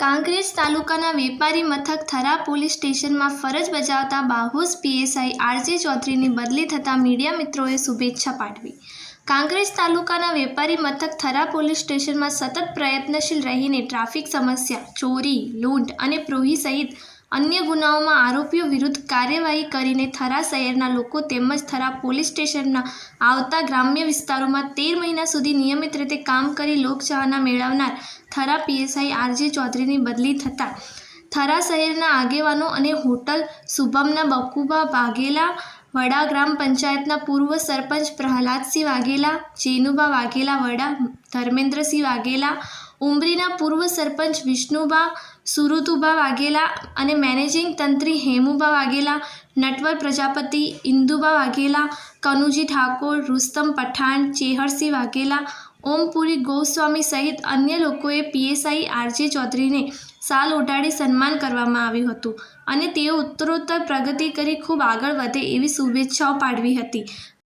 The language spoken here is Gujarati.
કાંકરેજ તાલુકાના વેપારી મથક થરા પોલીસ સ્ટેશનમાં ફરજ બજાવતા બાહુસ પીએસઆઈ આરજે ચૌધરીની બદલી થતાં મીડિયા મિત્રોએ શુભેચ્છા પાઠવી. કાંકરેજ તાલુકાના વેપારી મથક થરા પોલીસ સ્ટેશનમાં સતત પ્રયત્નશીલ રહીને ટ્રાફિક સમસ્યા, ચોરી, લૂંટ અને પ્રોહી સહિત અન્ય ગુનાઓમાં આરોપીઓ વિરુદ્ધ કાર્યવાહી કરીને થરા શહેરના લોકો તેમજ થરા પોલીસ સ્ટેશનના આવતા ગ્રામ્ય વિસ્તારોમાં તેર મહિના સુધી નિયમિત રીતે કામ કરી લોકચાહના મેળવનાર થરા પીએસઆઈ આરજે ચૌધરીની બદલી થતાં થરા શહેરના આગેવાનો અને હોટલ શુભમના બકુબા વાઘેલા, વડા ગ્રામ પંચાયતના પૂર્વ સરપંચ પ્રહલાદસિંહ વાઘેલા જેનુબા વાઘેલા, વડા ધર્મેન્દ્રસિંહ વાઘેલા ઉમરીના પૂર્વ સરપંચ વિષ્ણુબા સુરુતુબા વાઘેલા અને મેનેજિંગ તંત્રી હેમુબા વાઘેલા, નટવર પ્રજાપતિ ઇન્દુબા વાઘેલા, કનુજી ઠાકોર, રુસ્તમ પઠાણ, ચેહરસિંહ વાઘેલા ઓમપુરી ગોસ્વામી સહિત અન્ય લોકોએ પીએસઆઈ આરજે ચૌધરીને સાલ ઉડાડી સન્માન કરવામાં આવ્યું હતું અને તેઓ ઉત્તરોત્તર પ્રગતિ કરી ખૂબ આગળ વધે એવી શુભેચ્છાઓ પાઠવી હતી.